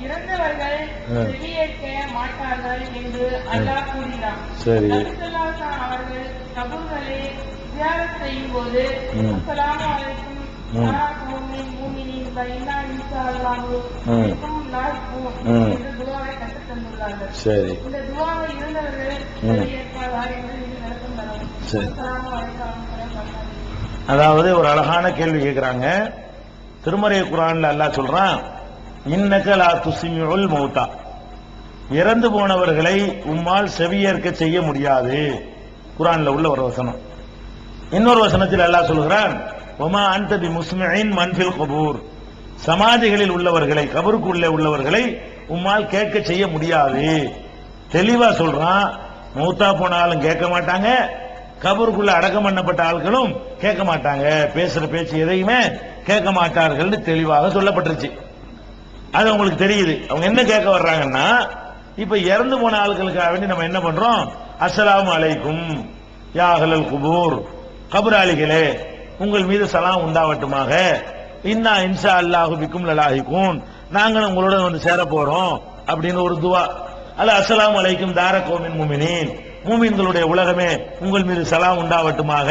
இறந்தவர்கள் ஆ. செவியேற்க மாட்டார்கள் என்று அல்லாஹ் கூறினார் சரி. அவர்கள் கபூர்களை தியானம் செய்யும் போது சரி. இந்த இருந்தவர்கள் சரி. அதாவது ஒரு அழகான கேள்வி கேட்கிறாங்க. திருமறை குரான்ல அல்லாஹ் சொல்றான் இன்னக லா மௌத்தா. இறந்து போனவர்களை உம்மால் செவியேற்க செய்ய முடியாது. குரான்ல உள்ள ஒரு வசனம். இன்னொரு வசனத்தில் அல்லாஹ் சொல்கிறான் ஒமா அந்ததி முஸ்மின் மன்பில் கபூர். சமாதிகளில் உள்ளவர்களை கபருக்குள்ளே உள்ளவர்களை உம்மால் கேட்க செய்ய முடியாது. தெளிவா சொல்றான் மௌத்தா போனாலும் கேட்க மாட்டாங்க கபருக்குள்ள அடக்கம் பண்ணப்பட்ட ஆட்களும் கேட்க மாட்டாங்க. பேசுற பேச்சு எதையுமே கேட்க மாட்டார்கள்னு தெளிவாக சொல்லப்பட்டுருச்சு. அது உங்களுக்கு தெரியுது. அவங்க என்ன கேட்க வர்றாங்கன்னா இப்ப இறந்து போன ஆட்களுக்காக வேண்டி நம்ம என்ன பண்றோம்? அஸ்ஸலாமு அலைக்கும். யாஹலல் குபூர். கபராளிகளே உங்கள் மீது சலாம் உண்டாவட்டுமாக. இன்னா இன்சா அல்லாஹு பிக்கும் லலாஹிக்கும் நாங்களும் உங்களோட வந்து சேர போறோம் அப்படின்னு ஒரு துவா. அல்ல அஸ்ஸலாமு அலைக்கும் தார கோமின் முமினின். மூமின்களுடைய உலகமே உங்கள் மீது சலாம் உண்டாவட்டுமாக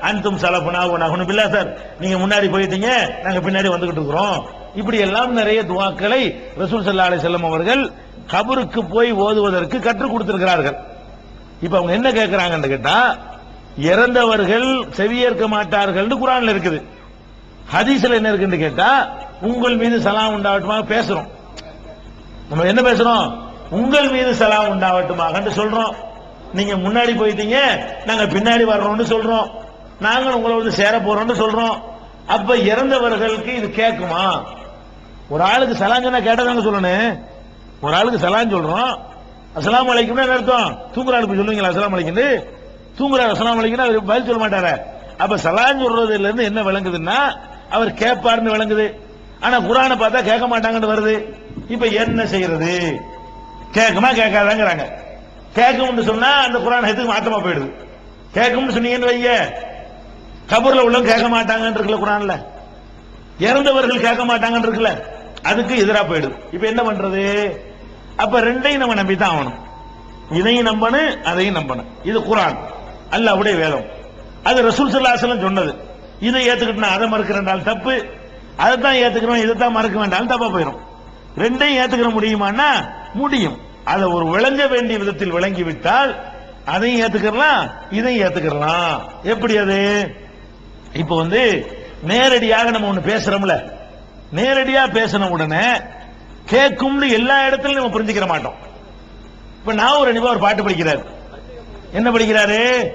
அன்தும் சலப்புனா உனகுனு பில்லா சார். நீங்க முன்னாடி போயிட்டீங்க நாங்க பின்னாடி வந்துகிட்டு இருக்கிறோம். இப்படி எல்லாம் நிறைய துவாக்களை ரசூல் சல்லா அலி செல்லம் அவர்கள் கபருக்கு போய் ஓதுவதற்கு கற்றுக் கொடுத்திருக்கிறார்கள். இப்ப அவங்க என்ன கேட்கிறாங்கன்னு கேட்டா இறந்தவர்கள் செவியேற்க மாட்டார்கள்னு குரான்ல இருக்குது. ஹதீஸ்ல என்ன இருக்குன்னு கேட்டா உங்கள் மீது சலாம் உண்டாவட்டுமாக பேசுறோம். நம்ம என்ன பேசுறோம்? உங்கள் மீது சலாம் உண்டாவட்டுமாக சொல்றோம். நீங்க முன்னாடி போயிட்டீங்க நாங்க பின்னாடி வர்றோம்னு சொல்றோம். நாங்களும் உங்களை வந்து சேர போறோம்னு சொல்றோம். அப்ப இறந்தவர்களுக்கு இது கேட்குமா ஒரு ஆளுக்கு சலாஞ்சனா கேட்டதாங்க சொல்லணும் ஒரு ஆளுக்கு சலான் சொல்றோம். அஸ்லாம் அலைக்கும்னா என்ன அர்த்தம்? தூங்குற ஆளுக்கு சொல்லுவீங்களா அஸ்லாம் அலைக்கும் தூங்குறாரு அஸ்லாம் அலைக்கும்னா அவர் பதில் சொல்ல மாட்டாரு. அப்ப சலாம் சொல்றதுல இருந்து என்ன விளங்குதுன்னா அவர் கேட்பாருன்னு விளங்குது. ஆனா குரானை பார்த்தா கேட்க மாட்டாங்கன்னு வருது. இப்ப என்ன செய்யறது? கேட்குமா கேட்காதாங்கிறாங்க. கேட்கும்னு சொன்னா அந்த குரான் எதுக்கு மாத்தமா போயிடுது. கேட்கும்னு சொன்னீங்கன்னு வைய கபூர்ல உள்ளவங்க கேட்க மாட்டாங்கன்னு இருக்குல்ல குரான்ல. இறந்தவர்கள் கேட்க மாட்டாங்கன்னு இருக்குல்ல. அதுக்கு எதிரா போயிடுது. இப்ப என்ன பண்றது? அப்ப ரெண்டையும் நம்ம நம்பி தான் ஆகணும். இதையும் நம்பணும் அதையும் நம்பணும். இது குரான். அல்லாஹ்வுடைய வேதம். அது ரசூல் சல்லாசலம் சொன்னது. இதை ஏத்துக்கிட்டு அதை மறுக்கிறேன் தப்பு. அதை தான் ஏத்துக்கிறோம் இதை தான் மறுக்க வேண்டாம் தப்பா போயிடும் ரெண்டையும் ஏத்துக்கிற முடியுமான்னா முடியும். அதை ஒரு விளங்க வேண்டிய விதத்தில் விளங்கி விட்டால் அதையும் ஏத்துக்கலாம் இதையும் ஏத்துக்கலாம் எப்படி அது? இப்ப வந்து நேரடியாக நம்ம ஒண்ணு பேசுறோம்ல. நேரடியா பேசின உடனே கேட்கும்னு எல்லா இடத்துலயும் நம்ம புரிஞ்சுக்கிற மாட்டோம். இப்ப நான் ஒரு நிபா ஒரு பாட்டு படிக்கிறாரு. என்ன படிக்கிறாரு?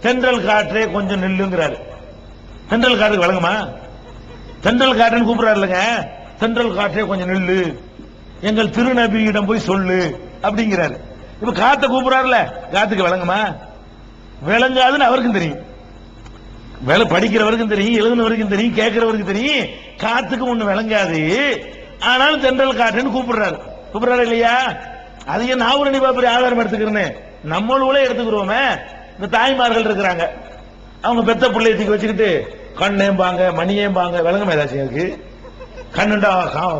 தென்றல் காற்றே கொஞ்சம் நெல்லுங்கிறாரு. தென்றல் காற்றுக்கு வழங்குமா தென்றல் காற்றுன்னு கூப்பிடுறாரு இல்லைங்க தென்றல் காற்றே கொஞ்சம் நெல்லு. எங்கள் திருநபியிடம் போய் சொல்லு. அப்படிங்கிறாரு. இப்ப காத்த கூப்பிடுறாருல காத்துக்கு விளங்குமா? விளங்காதுன்னு அவருக்கும் தெரியும். வேலை படிக்கிறவருக்கும் தெரியும் எழுதுனவருக்கும் தெரியும் கேட்கிறவருக்கும் தெரியும். காத்துக்கு ஒண்ணு விளங்காது. ஆனாலும் தென்றல் காற்றுன்னு கூப்பிடுறாரு. கூப்பிடுறாரு இல்லையா? அதையே நான் ஒரு நிபா பெரிய ஆதாரம் எடுத்துக்கிறேன்னு நம்மளுக்குள்ளே எடுத்துக்கிறோமே. இந்த தாய்மார்கள் இருக்கிறாங்க. அவங்க பெத்த பிள்ளைய தூக்கி வச்சுக்கிட்டு கண்ணேம்பாங்க மணியேம்பாங்க விளங்குமா ஏதாச்சும் இருக்கு? கண்ணுண்டா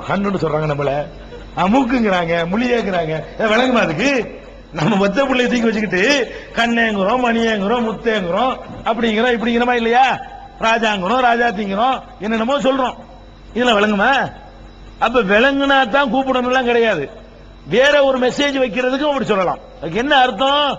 கண்ணுன்னு சொல்றாங்க நம்மள. மூக்குங்கிறாங்க முழியேங்கிறாங்க. விளங்குமா அதுக்கு? நம்ம மொத்த பிள்ளைய தூக்கி வச்சுக்கிட்டு கண்ணேங்கிறோம் மணியேங்கிறோம் முத்தேங்கிறோம் அப்படிங்கிறோம் இப்படிங்கிறமா இல்லையா? ராஜாங்கிறோம் ராஜாத்திங்கிறோம் என்னென்னமோ சொல்றோம். இதுல விளங்குமா? அப்ப விளங்குனா தான் கூப்பிடணும்லாம் கிடையாது. வேற ஒரு மெசேஜ் வைக்கிறதுக்கும் அப்படி சொல்லலாம். அதுக்கு என்ன அர்த்தம்?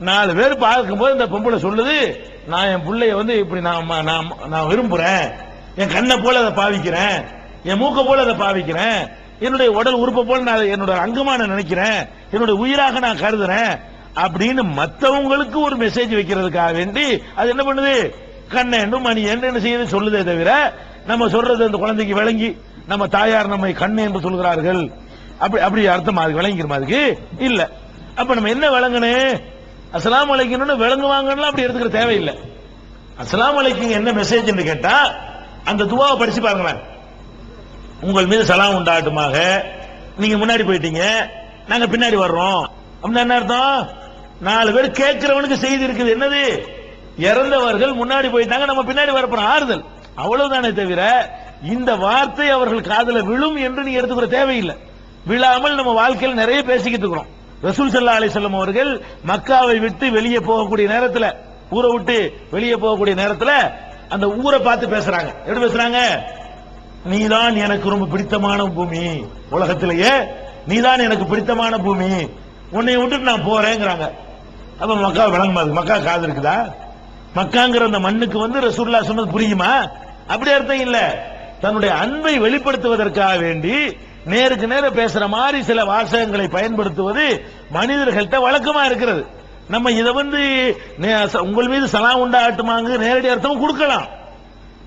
நாலு பேர் பார்க்கும்போது இந்த பொம்பளை சொல்லுது நான் என் பிள்ளைய வந்து இப்படி நான் நான் நான் விரும்புறேன். என் கண்ணை போல அதை பாவிக்கிறேன். என் மூக்க போல அதை பாவிக்கிறேன். என்னுடைய உடல் உறுப்பை போல நான் என்னோட அங்கமா நான் நினைக்கிறேன். என்னுடைய உயிராக நான் கருதுறேன். அப்படின்னு மற்றவங்களுக்கு ஒரு மெசேஜ் வைக்கிறதுக்காக வேண்டி அது என்ன பண்ணுது? கண்ணேண்டும் மணி என்ன செய்யுது? சொல்லுதே தவிர நம்ம சொல்றது அந்த குழந்தைக்கு விளங்கி நம்ம தாயார் நம்மை கண்ணு என்று சொல்கிறார்கள். அப்படி அப்படி அர்த்தம்? அது விளங்கிக்கிறோமா அதுக்கு? இல்ல. அப்ப நம்ம என்ன விளங்கணும் அஸ்ஸலாமு அலைக்கணும்னு விளங்குவாங்கன்னு அப்படி எடுத்துக்கிற தேவையில்லை. அஸ்ஸலாமு அலைக்கும் என்ன மெசேஜ் கேட்டா அந்த துவாவை படிச்சு பாருங்களேன். உங்கள் மீது சலாம் உண்டாட்டுமாக நீங்க முன்னாடி போயிட்டீங்க. நாங்க பின்னாடி வர்றோம். அப்படின்னா என்ன அர்த்தம்? நாலு பேர் கேட்கிறவனுக்கு செய்தி இருக்குது. என்னது? இறந்தவர்கள் முன்னாடி போயிட்டாங்க நம்ம பின்னாடி வரப்போறோம் ஆறுதல். அவ்வளவுதானே தவிர இந்த வார்த்தை அவர்கள் காதல விழும் என்று நீ எடுத்துக்கிற தேவையில்லை. விழாமல் நம்ம வாழ்க்கையில் நிறைய பேசிக்கிட்டு இருக்கிறோம். ரசூல் சல்லா அலைஹி வஸல்லம் அவர்கள் மக்காவை விட்டு வெளியே போகக்கூடிய நேரத்தில் ஊரை விட்டு வெளியே போகக்கூடிய நேரத்தில் அந்த ஊரை பார்த்து பேசுறாங்க. எப்படி பேசுறாங்க? நீதான் எனக்கு ரொம்ப பிடித்தமான பூமி. உலகத்திலேயே நீதான் எனக்கு பிடித்தமான பூமி. உன்னை விட்டுட்டு நான் போறேங்கிறாங்க. அப்ப மக்கா விளங்குமா அது? மக்கா காது இருக்குதா? மக்காங்கிற அந்த மண்ணுக்கு வந்து ரசூல்லா சொன்னது புரியுமா? அப்படி அர்த்தம் இல்ல. தன்னுடைய அன்பை வெளிப்படுத்துவதற்காக வேண்டி நேருக்கு நேர பேசுற மாதிரி சில வாசகங்களை பயன்படுத்துவது மனிதர்கள்ட்ட வழக்கமா இருக்கிறது. நம்ம இதை வந்து நே- ச- உங்கள் மீது சலாம் உண்டாகட்டுமாங்க நேரடி அர்த்தமும் கொடுக்கலாம்.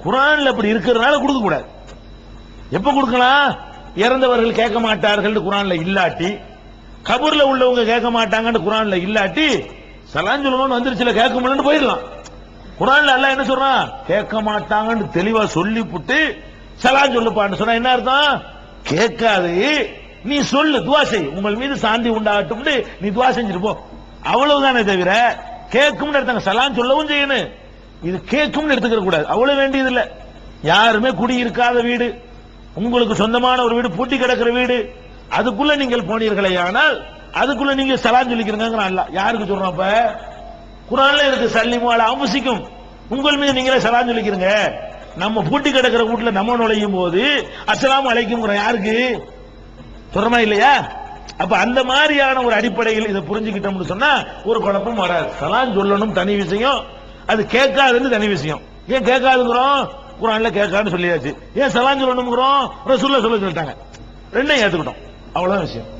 குரான்ல அப்படி இருக்கிறதுனால கொடுக்க கூடாது எப்ப கொடுக்கலாம்? இறந்தவர்கள் கேட்க மாட்டார்கள் குரான்ல இல்லாட்டி கபூர்ல உள்ளவங்க கேட்க மாட்டாங்கன்னு குரான்ல இல்லாட்டி சலான் சொல்லணும்னு வந்துருச்சுல கேட்க முடியலன்னு போயிடலாம். குரான்ல எல்லாம் என்ன சொல்றான்? கேட்க மாட்டாங்கன்னு தெளிவா சொல்லி புட்டு சலான் சொல்லுப்பான்னு சொன்னா என்ன அர்த்தம்? கேட்காது. நீ சொல்லு துவா செய். உங்கள் மீது சாந்தி உண்டாகட்டும் நீ துவா செஞ்சுட்டு போ. அவ்வளவுதானே தவிர கேட்கும்னு எடுத்தாங்க. சலான் சொல்லவும் செய்யணும். இது கேட்கும்னு எடுத்துக்க கூடாது அவ்வளவு வேண்டியது இல்ல யாருமே குடியிருக்காத வீடு. உங்களுக்கு சொந்தமான ஒரு வீடு பூட்டி கிடக்கிற வீடு. அதுக்குள்ள நீங்கள் போனீர்களே ஆனால் அதுக்குள்ள நீங்க சலாம் சொல்லிக்கிறீங்க அல்ல யாருக்கு சொல்றோம் அப்ப? குரான்ல இருக்கு சல்லிமால அமுசிக்கும் உங்கள் மீது நீங்களே சலாம் சொல்லிக்கிறீங்க. நம்ம பூட்டி கிடக்கிற வீட்டுல நம்ம நுழையும் போது அஸ்ஸலாமு அழைக்கும் யாருக்கு? சொல்றமா இல்லையா? அப்ப அந்த மாதிரியான ஒரு அடிப்படையில் இதை புரிஞ்சுக்கிட்டோம்னு சொன்னா ஒரு குழப்பம் வராது. சலாம் சொல்லணும் தனி விஷயம். அது கேட்காதுன்னு தனி விஷயம். ஏன் கேட்காதுங்கிறோம்? குரான்ல கேட்கலான்னு சொல்லியாச்சு. ஏன் சலான் சொல்லணுங்கிறோம் ரசூல்ல சொல்ல சொல்லிட்டாங்க. ரெண்டையும் ஏத்துக்கிட்டோம். அவ்வளவுதான் விஷயம்.